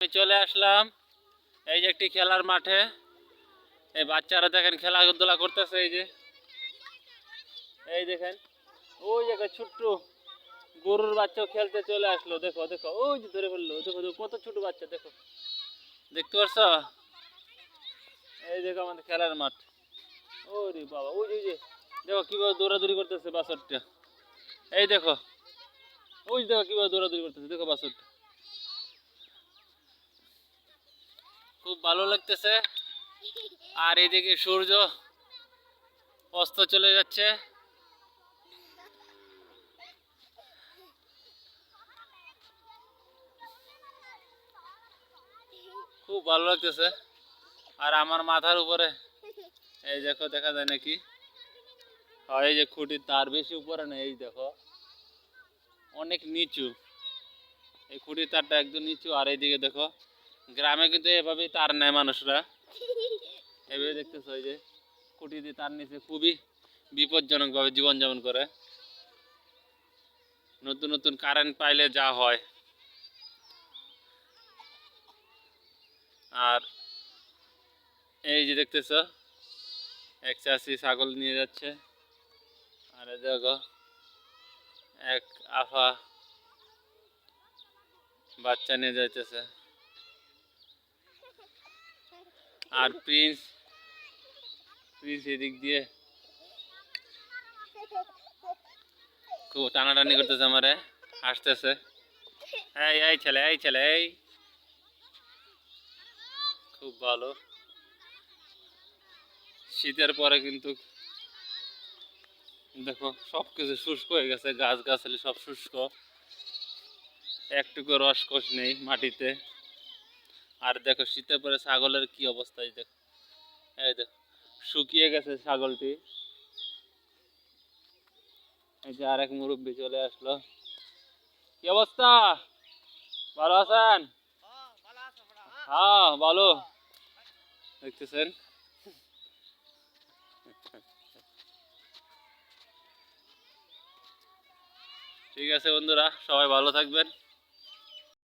আমি চলে আসলাম এই যে একটি খেলার মাঠে। এই বাচ্চারা দেখেন খেলাধুলা করতেছে, এই যে। এই দেখেন, ওই যে ছোট্ট গরুর বাচ্চাও খেলতে চলে আসলো। দেখো দেখো, ওই যে ধরে ফেলল। দেখো দেখো, কত ছোট বাচ্চা, দেখো। দেখতে পারছ এই দেখো আমাদের খেলার মাঠ। ওরে বাবা, ওই যে দেখো কীভাবে দৌড়াদৌড়ি করতেছে বাছরটা। এই দেখো, ওই দেখো কীভাবে দৌড়াদৌড়ি করতেছে। দেখো বাছরটা। খুব ভালো লাগতেছে। আর এইদিকে সূর্য অস্ত চলে যাচ্ছে। খুব ভালো লাগতেছে। আর আমার মাথার উপরে, এই দেখো, দেখা যায় নাকি? এই যে খুঁটির তার বেশি উপরে না এই দেখো। অনেক নিচু। এই খুঁটির তারটা একদম নিচু, আর এইদিকে দেখো গ্রামে কিন্তু এভাবেই তার নেয় মানুষরা। এভাবে দেখতেছো এই যে কুটি দিয়ে তার নিচে খুবই বিপজ্জনকভাবে জীবনযাপন করে। নতুন নতুন কারেন্ট পাইলে যা হয়। আর এই যে দেখতেছ, এক চাষি ছাগল নিয়ে যাচ্ছে। আর দেখো, এক আফা বাচ্চা নিয়ে যাইতেছে। আর প্রিন্স প্রিন্স এদিক দিয়ে। খুব টানাটানি করতেছে আমারে, হাসতেছে। এই এই ছেলে এই ছেলে, এই। খুব ভালো। শীতের পরে কিন্তু দেখো সব কিছু শুষ্ক হয়ে গেছে গাছ গাছালি সব শুষ্ক। একটুকু রস রসকস নেই মাটিতে। আর দেখো, শীতের পরে ছাগলের কি অবস্থা এই দেখো। এই দেখো, শুকিয়ে গেছে ছাগলটি। এই যে আরেক মুরব্বী চলে আসলো। কি অবস্থা? ভালো আছেন? হ্যাঁ ভালো। দেখতেছেন? ঠিক আছে বন্ধুরা, সবাই ভালো থাকবেন।